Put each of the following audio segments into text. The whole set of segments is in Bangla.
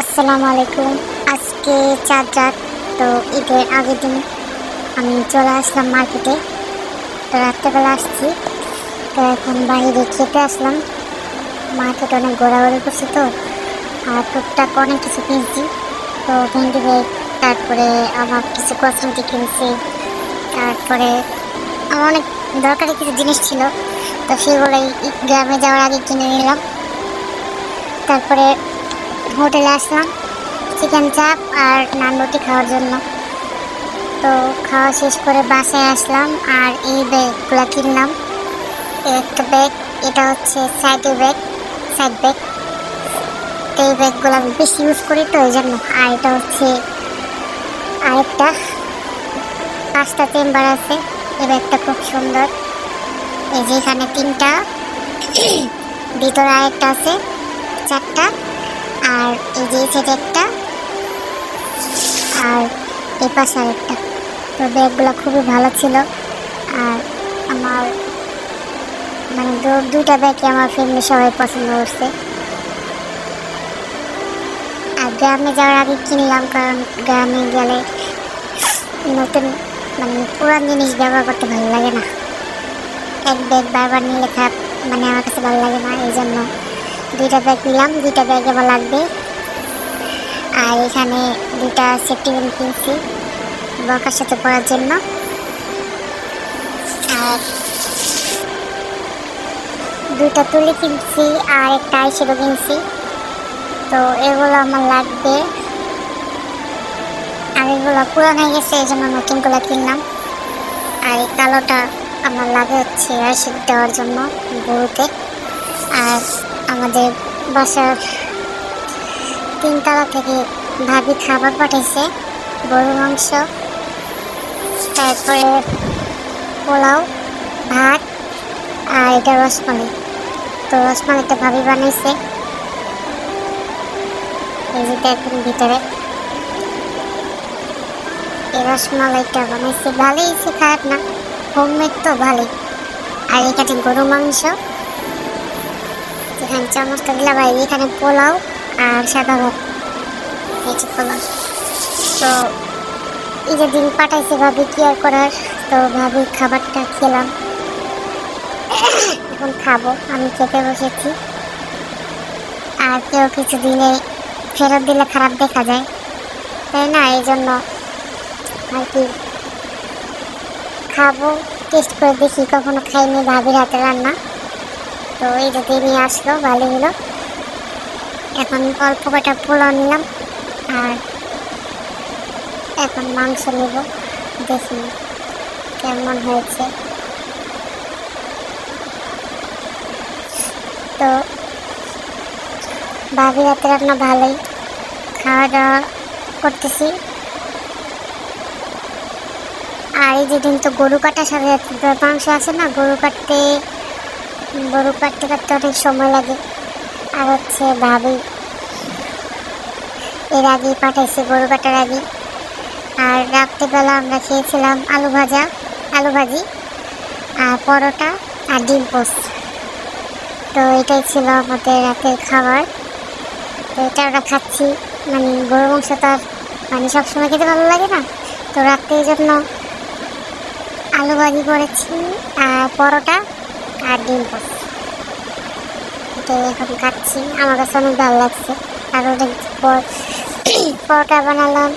আসসালামু আলাইকুম। আজকে চার রাত, তো ঈদের আগের দিন আমি চলে আসলাম মার্কেটে। তো রাত্রেবেলা আসছি। তো এখন বাইরে খেতে আসলাম। মার্কেট অনেক ঘোরাঘুরি করছি তো, আর টুকটাক অনেক কিছু কিনছি। তো ভেন্ডি ব্যাগ তারপরে আমার কিছু কসমেটিক কিনছি। তারপরে আমার অনেক দরকারি কিছু জিনিস ছিল। তো সেগুলোই গ্রামে যাওয়ার আগে কিনে নিলাম। তারপরে হোটেলে আসলাম চিকেন চাপ আর নান রুটি খাওয়ার জন্য। তো খাওয়া শেষ করে বাসায় আসলাম আর এই ব্যাগগুলো কিনলাম। একটা ব্যাগ, এটা হচ্ছে সাইড ব্যাগ সাইড ব্যাগ তো এই ব্যাগগুলো আমি বেশি ইউজ করি তো ওই জন্য। আর এটা হচ্ছে আরেকটা, পাঁচটা চেম্বার আছে। এই ব্যাগটা খুব সুন্দর। এই যে এখানে তিনটা, ভিতরে আরেকটা আছে, চারটা। আর এই যে সেটা একটা আর এই পাশে আরেকটা। তো ব্যাগগুলো খুবই ভালো ছিল। আর আমার মানে দু- দুইটা ব্যাগই আমার ফ্যামিলি সবাই পছন্দ করছে। আর গ্রামে যাওয়ার আগে কিনলাম, কারণ গ্রামে গেলে নতুন মানে পুরান জিনিস ব্যবহার করতে ভালো লাগে না। এক ব্যাগ বারবার নিলে খারাপ মানে আমার কাছে ভালো লাগে না এই জন্য দুইটা ব্যাগ নিলাম, দুইটা ব্যাগ আমার লাগবে। আর এখানে দুইটা সেফটি পিন কিনছি বকার সাথে পরার জন্য। আর দুইটা তুলি কিনছি, আর একটা আইশ্যাডো কিনছি। তো এগুলো আমার লাগবে। আর এগুলো পুরান হয়ে গেছে, এই জন্য নতুনগুলো কিনলাম। আর এই কালোটা আমার লাগে হচ্ছে আইশ্যাডো দেওয়ার জন্য গরুতে আর আমাদের বাসার তিনতলা থেকে ভাবি খাবার পাঠাইছে গরু মাংস, তারপরে পোলাও, ভাত আর এটা রসমালাই। তো রসমালাইটা ভাবি বানাইছে। এই যে দেখুন ভিতরে। এই রসমালাইটা বানাইছে, ভালোই খারাপ না। হোমমেড তো ভালোই। আর এখানে গরু মাংস এখানে চামচটা দিলাম আর এখানে পোলাও আর সাদা ভাত। এই যে পোলাও। তো এই যে দিন পাঠাইছে ভাবি, কি আর করার? তো ভাবি খাবারটা খেলাম। এখন খাব। আমি খেতে বসেছি। আর কেউ কিছু দিলে ফেরত দিলে খারাপ দেখা যায়। তাই না? এই জন্য আর কি খাব, টেস্ট করে দেখি। কখনো খাইনি ভাবির হাতে রান্না। তো এই যে তিনি আসলো ভালো হলো এখন অল্প কটা পোলাও নিলাম আর এখন মাংস নেব। দেখি কেমন হয়েছে। তো ভাবির হাতে রান্না ভালোই। খাওয়া দাওয়া করতেছি। আর এই যেদিন তো গরু কাটার সাথে মাংস আছে না, গরু কাটতে গরু কাটতে কাটতে অনেক সময় লাগে। আর হচ্ছে ভাবি, এর আগে পাঠাইছে গরু কাটার আগে আর রাত্রেবেলা আমরা খেয়েছিলাম আলু ভাজা, আলু ভাজি, আর পরোটা আর ডিম পোস্ট তো এটাই ছিল আমাদের রাতের খাবার। তো এটা আমরা খাচ্ছি। মানে গরু মাংস তো আর মানে সবসময় খেতে ভালো লাগে না। তো রাত্রের জন্য আলু ভাজি করেছি আর পরোটা আর ডিম পোস্ট এটাই এখন খাচ্ছি আমার কাছে অনেক ভালো লাগছে। আর পর পরোটা বানালাম।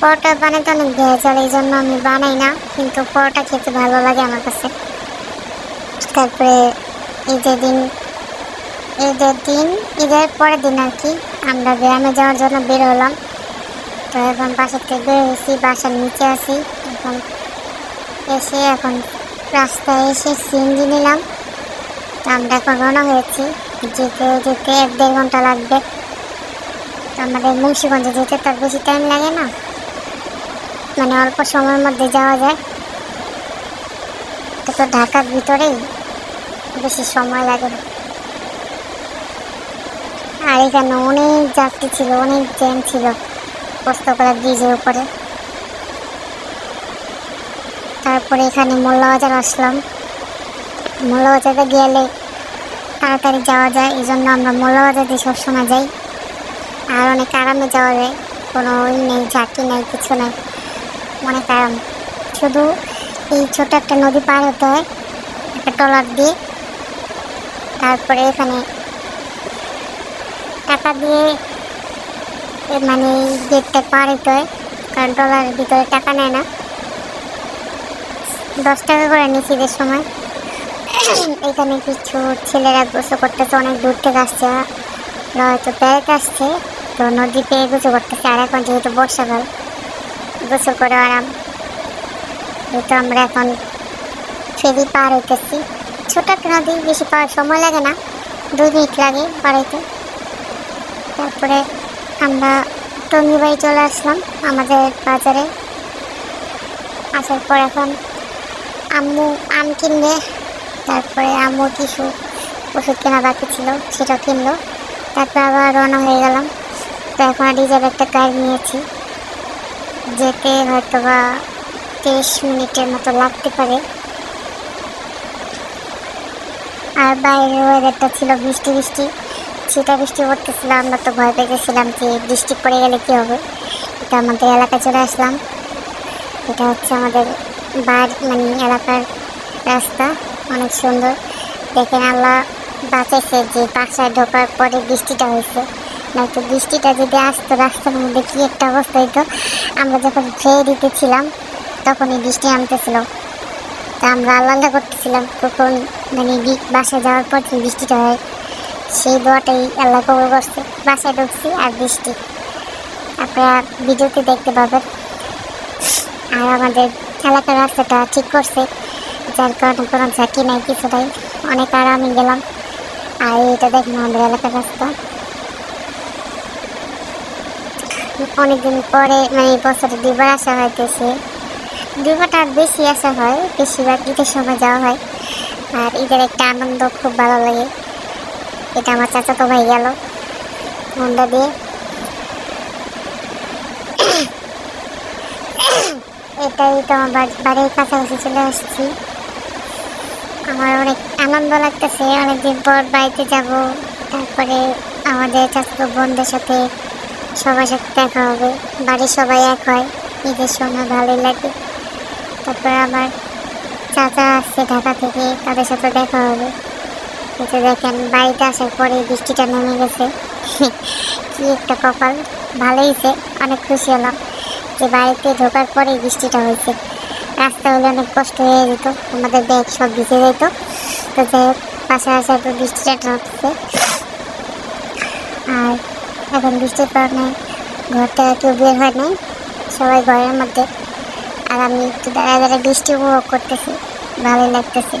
পরোটা বানাতে অনেক ভেজাল, এই জন্য আমি বানাই না, কিন্তু পরোটা খেতে ভালো লাগে আমার কাছে। তারপরে ঈদের দিন ঈদের দিন ঈদের পরের দিন আর কি, আমরা গ্রামে যাওয়ার জন্য বের হলাম। তো এখন বাসা থেকে বের হয়েছি, বাসার নিচে আছি। এখন এসে এখন রাস্তায় এসে সিএনজি নিলাম। আমরা এখন রওনা হয়েছি। যেতে যেতে এক দেড় ঘণ্টা লাগবে। আমাদের মুন্সিগঞ্জে যেতে তার বেশি টাইম লাগে না। মানে অল্প সময়ের মধ্যে যাওয়া যায়। তো তো ঢাকার ভিতরেই বেশি সময় লাগে না। আর এখানে অনেক যাত্রী ছিল, অনেক জ্যাম ছিল। পোস্তকলা ব্রিজের উপরে। তারপরে এখানে মোল্লাবাজার আসলাম। মোল্লাবাজারে গেলে তাড়াতাড়ি যাওয়া যায় এই জন্য আমরা মোল্লাবাজার দিয়ে সবসময় যাই। আর অনেক আরামে যাওয়া যায়, কোনো ওই নেই, ঝাঁকি নেই, কিছু নেই। অনেক আরাম শুধু এই ছোট একটা নদী পার হতে হয়, একটা ট্রলার দিয়ে। তারপরে এখানে টাকা দিয়ে মানে গেটটা পার হতে হয়, কারণ ট্রলারের ভিতরে টাকা নেয় না। দশ টাকা করে নিয়েছি ঈদের সময়। এখানে কিছু ছেলেরা গোসল করতেছে, অনেক দূর থেকে আসছে। হয়তো বেড়াতে আসছে, তো নদী পেয়ে গোসল করতেছে। আর এখন যেহেতু বর্ষাকাল, গোসল করে আরাম। যেহেতু আমরা এখন ফেরি পার হইতেছি। ছোট একটা নদী, বেশি পাওয়ার সময় লাগে না, দুই মিনিট লাগে পার তারপরে আমরা টঙ্গি বাড়ি চলে আসলাম, আমাদের বাজারে। আসার পর এখন আম্মু আম কিনবে, তারপরে আম্মু কিছু ওষুধ কেনা বাকি ছিল সেটা কিনলো। তারপর আবার রওনা হয়ে গেলাম। তো এখন রিজার্ভ একটা গাড়ি নিয়েছি, যেতে হয়তো বা তেইশ মিনিটের মতো লাগতে পারে। আর বাইরের ওয়েদারটা ছিল বৃষ্টি বৃষ্টি সেটা বৃষ্টি পড়তেছিল, আমরা তো ভয় পেয়ে গেছিলাম যে বৃষ্টি পড়ে গেলে কী হবে। এটা আমাদের এলাকায় চলে আসলাম। এটা হচ্ছে আমাদের বাড়ি মানে এলাকার রাস্তা অনেক সুন্দর। দেখেন আল্লাহ বাঁচাইছে যে বাসায় ঢোকার পরে বৃষ্টিটা হয়েছে। নয়তো বৃষ্টিটা যদি আসতো রাস্তার মধ্যে কী একটা অবস্থা হতো আমরা যখন খেয়ে দিতেছিলাম, তখনই বৃষ্টি নামতেছিল। তা আমরা আল্লাহ করতেছিলাম কখন মানে বাসায় যাওয়ার পর যে বৃষ্টিটা হয়। সেই দোয়াটাই আল্লাহ কবর করছে। বাসায় ঢুকছি আর বৃষ্টি। আপনারা ভিডিওতে দেখতে পাবেন। আর আমাদের এলাকার রাস্তাটা ঠিক করছে, যার কারণে কোনো ঝাঁকি নাই কিছু নাই অনেক আরামে গেলাম। আর এটা দেখুন, আমাদের এলাকার রাস্তা। অনেকদিন পরে মানে বছরে দুবার আসা হইতেছে। আর বেশি আসা হয়, বেশিরভাগ ঈদের সময় যাওয়া হয়। আর ঈদের একটা আনন্দ, খুব ভালো লাগে। এটা আমার চাচাতো ভাই গেল। হোন্ডা দিয়ে এটাই তো আমার বাড়ির কাছাকাছি চলে আসছি। আমার অনেক আনন্দ লাগতেছে, অনেকদিন পর বাড়িতে যাব। তারপরে আমাদের চাচাতো বোনদের সাথে সবার সাথে দেখা হবে। বাড়ির সবাই এক হয়, ঈদের সময় ভালোই লাগে। তারপরে আমার চাচা আসছে ঢাকা থেকে, তাদের সাথে দেখা হবে। এতে দেখেন, বাড়িতে আসার পরে বৃষ্টিটা নেমে গেছে। কি একটা কপাল, ভালোই হয়েছে, অনেক খুশি হলাম। যে বাড়িতে ঢোকার পরে বৃষ্টিটা হয়েছে। রাস্তা হলে অনেক কষ্ট হয়ে যেত, আমাদের ব্যাগ সব ভিজে যেত। তো যাই হোক, বাসায় আসার পর বৃষ্টিটা নামছে। আর এখন বৃষ্টির কারণে ঘর থেকে কেউ বের হয় নাই, সবাই ঘরের মধ্যে। আর আমি একটু দাঁড়া দাঁড়া বৃষ্টি উপভোগ করতেছি, ভালোই লাগতেছে।